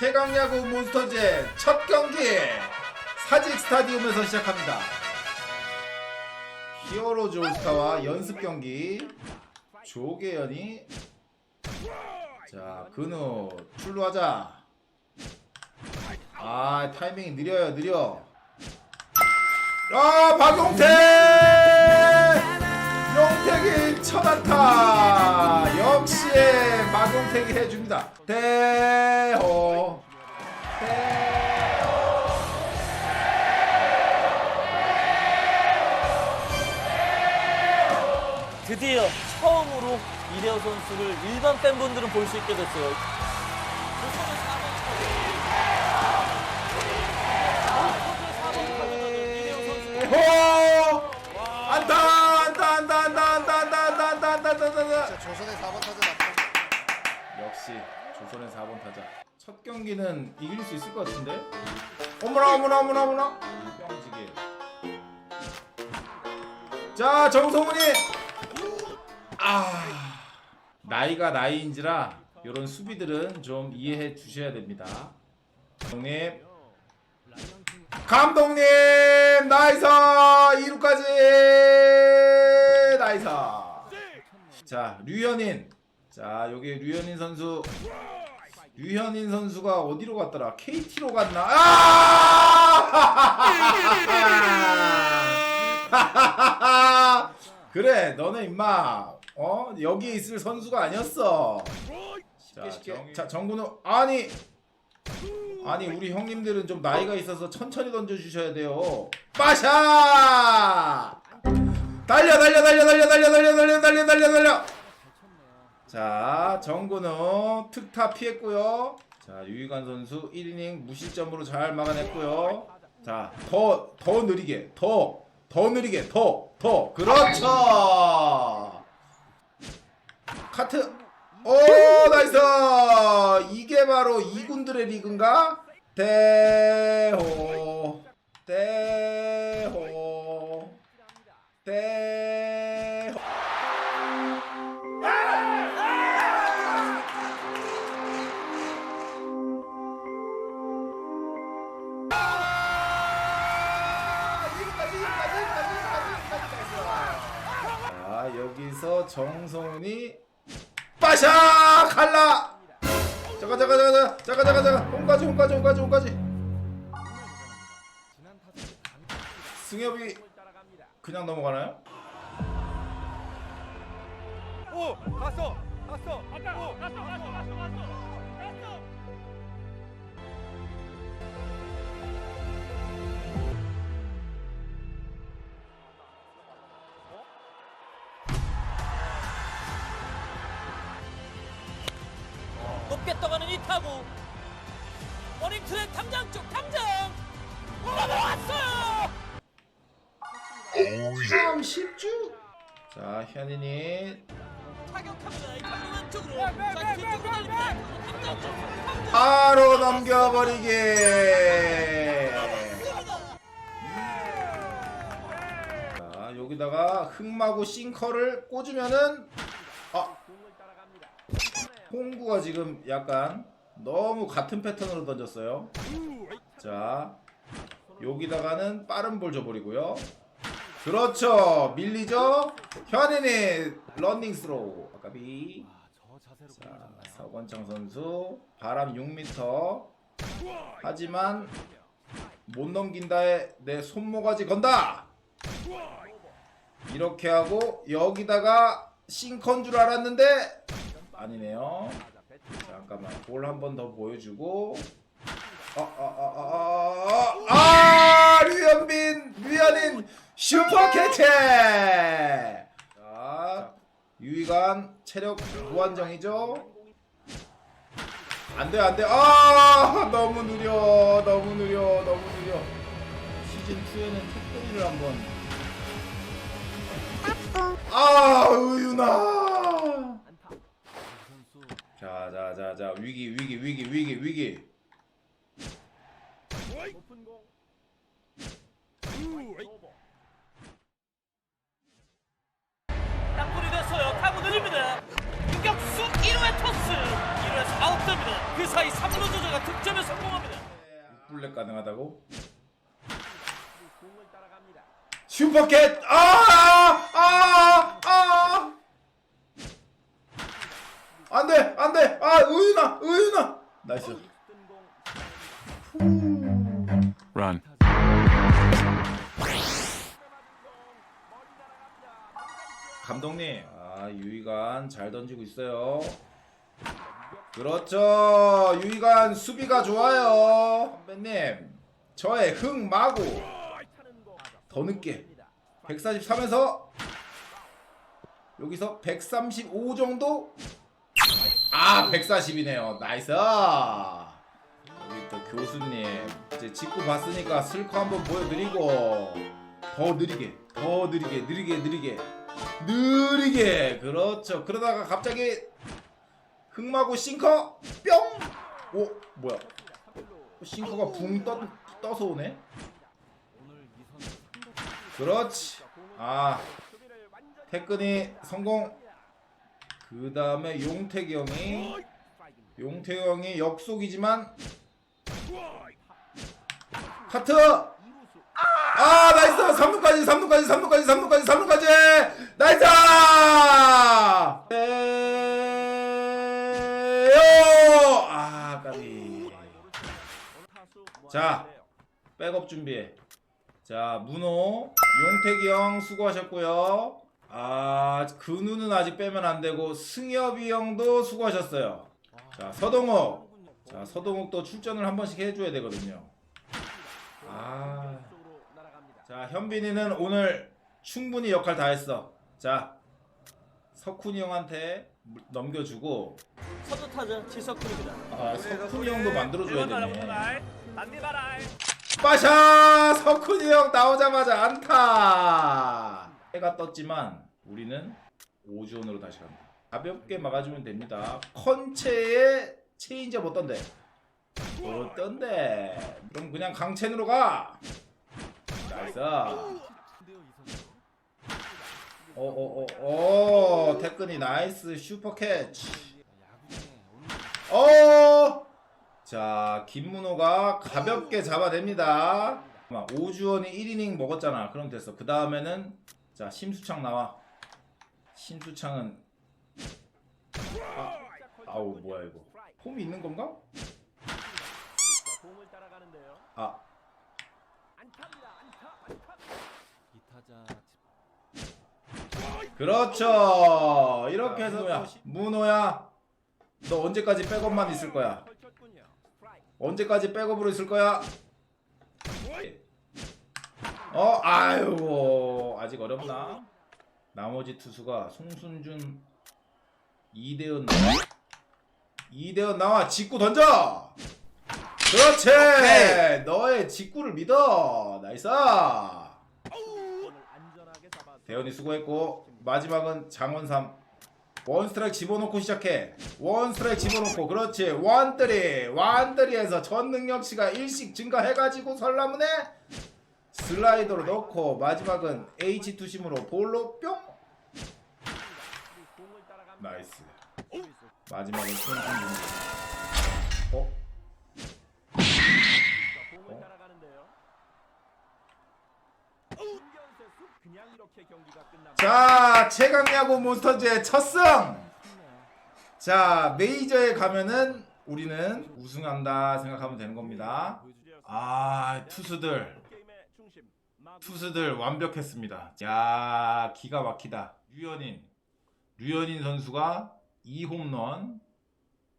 최강야구 몬스터즈 첫 경기 사직 스타디움에서 시작합니다. 히어로즈 올스타와 연습 경기 조계현이 자 근우 출루하자. 아 타이밍이 느려요 느려. 아 박용택 용택이 천안타 역시 박용택이 해줍니다 대호 대호 드디어 처음으로 이대호 선수를 일반 팬분들은 볼 수 있게 됐어요. 대호 안타 안타 안타 안타 안타 안타 안타 안타 안타 안타 안타 조선의 4번 타자 나쁜 역시 조선의 4번 타자. 첫 경기는 이길 수 있을 것 같은데? 어머나 어머나 어머나 어머나. 뿅지게. 자 정성훈이. 아 나이가 나이인지라 이런 수비들은 좀 이해해 주셔야 됩니다. 감독님. 감독님 나이스 2루까지! 나이스 자 류현인 자 여기 류현인 선수 류현인 선수가 어디로 갔더라 KT로 갔나 아! 그래 너는 임마 어 여기 있을 선수가 아니었어 자, 정, 자 정근우 아니 아니 우리 형님들은 좀 나이가 있어서 천천히 던져 주셔야 돼요 빠샤 달려 달려 달려 달려 달려 달려 달려 달려 달려 달려 자 정근우 특타 피했고요. 자 유희관 선수 1이닝 무실점으로 잘 막아냈고요. 자 더 더 느리게 더 더 느리게 더 더. 그렇죠. 카트. 오 나이스. 이게 바로 이군들의 리그인가? 대호. 대호. 대호 정성훈이 빠샤! 갈라! 잠깐 잠깐 잠깐 잠깐 잠깐 잠깐 홈까지 홈까지 홈까지 홈까지. 승엽이 그냥 넘어가나요? 오 갔어 갔어. 갔다 오 갔어 갔어 갔어 갔어 높게 떠가는 이 타구. 어닝 트랙 탐장 쪽 탐장. 올라왔어요. 참 쉽죠? 자 현인이 타격합니다. 이 타구 왼쪽으로. 자 뒤쪽으로 달립니다. 탐장 쪽. 탐장. 바로 넘겨버리기 자 여기다가 흑마구 싱커를 꽂으면은 아 홍구가 지금 약간 너무 같은 패턴으로 던졌어요. 자 여기다가는 빠른 볼 줘버리고요. 그렇죠. 밀리죠? 현인이 런닝 스로우. 아까비 자, 서건창 선수 바람 6m 하지만 못 넘긴다에 내 손모가지 건다! 이렇게 하고 여기다가 싱컨 줄 알았는데 아니네요. 잠깐만. 볼 한 번 더 보여주고. 아, 아아아아아 아, 아, 류현빈 류현인 슈퍼 캐치! 자 유희관 체력 무한정이죠? 안돼 안돼. 아 너무 느려 너무 느려 너무 느려. 시즌 2에는 택배리를 한번. 아 의윤아 자자자자 위기 위기 위기 위기 위기 높은 공 땅볼이 됐어요. 타구 느립니다. 유격수 1호의 토스. 1호에서 아웃됩니다. 그 사이 3루 주자가 득점에 블랙 가능하다고? 슈퍼캣 아아아 안돼 안돼. 아 의윤아 의윤아. 나이스. Run. 감독님 아 유이간 잘 던지고 있어요. 그렇죠. 유이간 수비가 좋아요. 선배님 저의 흑마구 더 늦게 143에서 여기서 135 정도 아 140이네요. 나이스. 여기 또 교수님 이제 직구 봤으니까 슬커 한번 보여드리고 더 느리게 더 느리게 느리게 느리게 느리게. 그렇죠. 그러다가 갑자기 흑마고 싱커 뿅 오 뭐야? 싱커가 붕 떠, 떠서 오네? 그렇지. 아 태근이 성공 그 다음에 용태기 형이 용태기 형이 역속이지만 카트! 아 나이스! 3루까지 3루까지 3루까지 3루까지 3루까지! 나이스! 에요! 아 까비. 자 백업 준비해. 자 문호 용태기 형 수고하셨고요 아 근우는 아직 빼면 안 되고 승엽이 형도 수고하셨어요 자 서동욱 자 서동욱도 출전을 한 번씩 해 줘야 되거든요 아 자, 현빈이는 오늘 충분히 역할 다 했어. 자, 석훈이 형한테 물- 넘겨 주고, 선두 타자 지석훈입니다. 아, 석훈이 형도 만들어 줘야 되네. 안돼 봐라. 빠샤! 석훈이 형 나오자마자 안타! 해가 떴지만, 우리는 오지원으로 다시 간다. 가볍게 막아주면 됩니다. 컨체의 체인지업 어떤데? 어떤데? 그럼 그냥 강첸으로 가! 나이스. 어어어어 어, 태근이 나이스 슈퍼 캐치. 어. 자 김문호가 가볍게 잡아냅니다. 막 오주원이 1이닝 먹었잖아. 그럼 됐어. 그 다음에는 자 심수창 나와. 심수창은 아, 아우 뭐야 이거 폼이 있는 건가? 아 그렇죠. 이렇게 해서 문호야, 문호야, 너 언제까지 백업만 있을 거야? 언제까지 백업으로 있을 거야? 어, 아유, 아직 어렵나? 나머지 투수가 송순준, 이대현. 이대현 나와, 직구 던져. 그렇지. 너의 직구를 믿어. 나이스. 대현이 수고했고 마지막은 장원삼 원 스트라이크 집어넣고 시작해 원 스트라이크 집어넣고 그렇지 원뜨리 원뜨리에서 전 능력치가 일씩 증가해가지고 설라문에 슬라이더로 넣고 마지막은 H 투심으로 볼로 뿅! 나이스. 마지막은 손승준 어? 자 최강야구 몬스터즈의 첫승! 자 메이저에 가면은 우리는 우승한다 생각하면 되는 겁니다. 아 투수들 투수들 완벽했습니다. 야 기가 막히다. 류현인. 류현인 선수가 2홈런.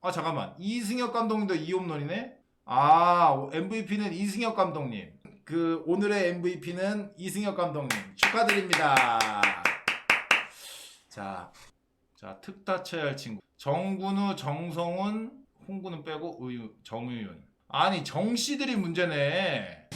아 잠깐만. 이승엽 감독님도 2홈런이네? 아 MVP는 이승엽 감독님. 그 오늘의 MVP는 이승엽 감독님. 축하드립니다. 자, 자 특다 쳐야 할 친구. 정근우, 정성훈, 홍구는 빼고 의유, 정의윤. 아니 정씨들이 문제네.